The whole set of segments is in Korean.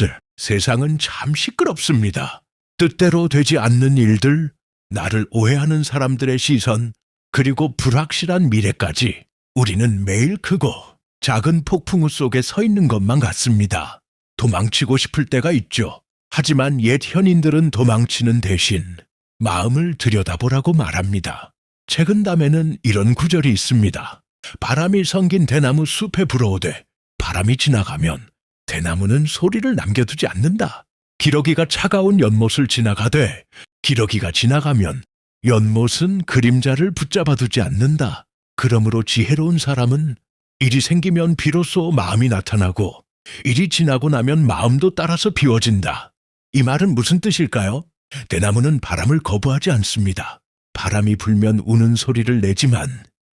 것을 세상은 참 시끄럽습니다. 뜻대로 되지 않는 일들, 나를 오해하는 사람들의 시선, 그리고 불확실한 미래까지 우리는 매일 크고 작은 폭풍우 속에 서 있는 것만 같습니다. 도망치고 싶을 때가 있죠. 하지만 옛 현인들은 도망치는 대신 마음을 들여다보라고 말합니다. 최근 담에는 이런 구절이 있습니다. 바람이 성긴 대나무 숲에 불어오되 바람이 지나가면 대나무는 소리를 남겨두지 않는다. 기러기가 차가운 연못을 지나가되 기러기가 지나가면 연못은 그림자를 붙잡아 두지 않는다. 그러므로 지혜로운 사람은 일이 생기면 비로소 마음이 나타나고 일이 지나고 나면 마음도 따라서 비워진다. 이 말은 무슨 뜻일까요? 대나무는 바람을 거부하지 않습니다. 바람이 불면 우는 소리를 내지만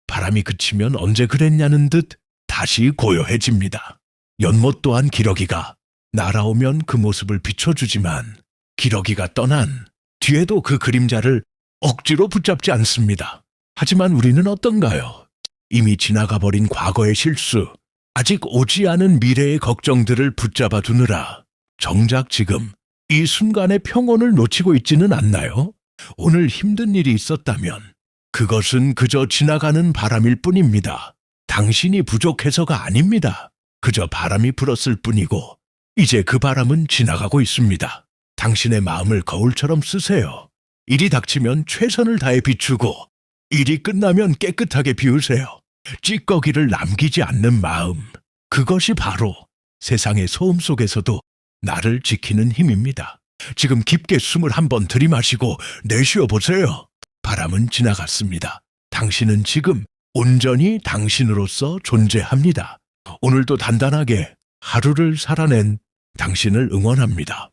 바람이 그치면 언제 그랬냐는 듯 다시 고요해집니다. 연못 또한 기러기가 날아오면 그 모습을 비춰주지만 기러기가 떠난 뒤에도 그 그림자를 억지로 붙잡지 않습니다. 하지만 우리는 어떤가요? 이미 지나가 버린 과거의 실수, 아직 오지 않은 미래의 걱정들을 붙잡아 두느라 정작 지금 이 순간의 평온을 놓치고 있지는 않나요? 오늘 힘든 일이 있었다면 그것은 그저 지나가는 바람일 뿐입니다. 당신이 부족해서가 아닙니다. 그저 바람이 불었을 뿐이고 이제 그 바람은 지나가고 있습니다. 당신의 마음을 거울처럼 쓰세요. 일이 닥치면 최선을 다해 비추고 일이 끝나면 깨끗하게 비우세요. 찌꺼기를 남기지 않는 마음. 그것이 바로 세상의 소음 속에서도 나를 지키는 힘입니다. 지금 깊게 숨을 한번 들이마시고 내쉬어 보세요. 바람은 지나갔습니다. 당신은 지금 온전히 당신으로서 존재합니다. 오늘도 단단하게 하루를 살아낸 당신을 응원합니다.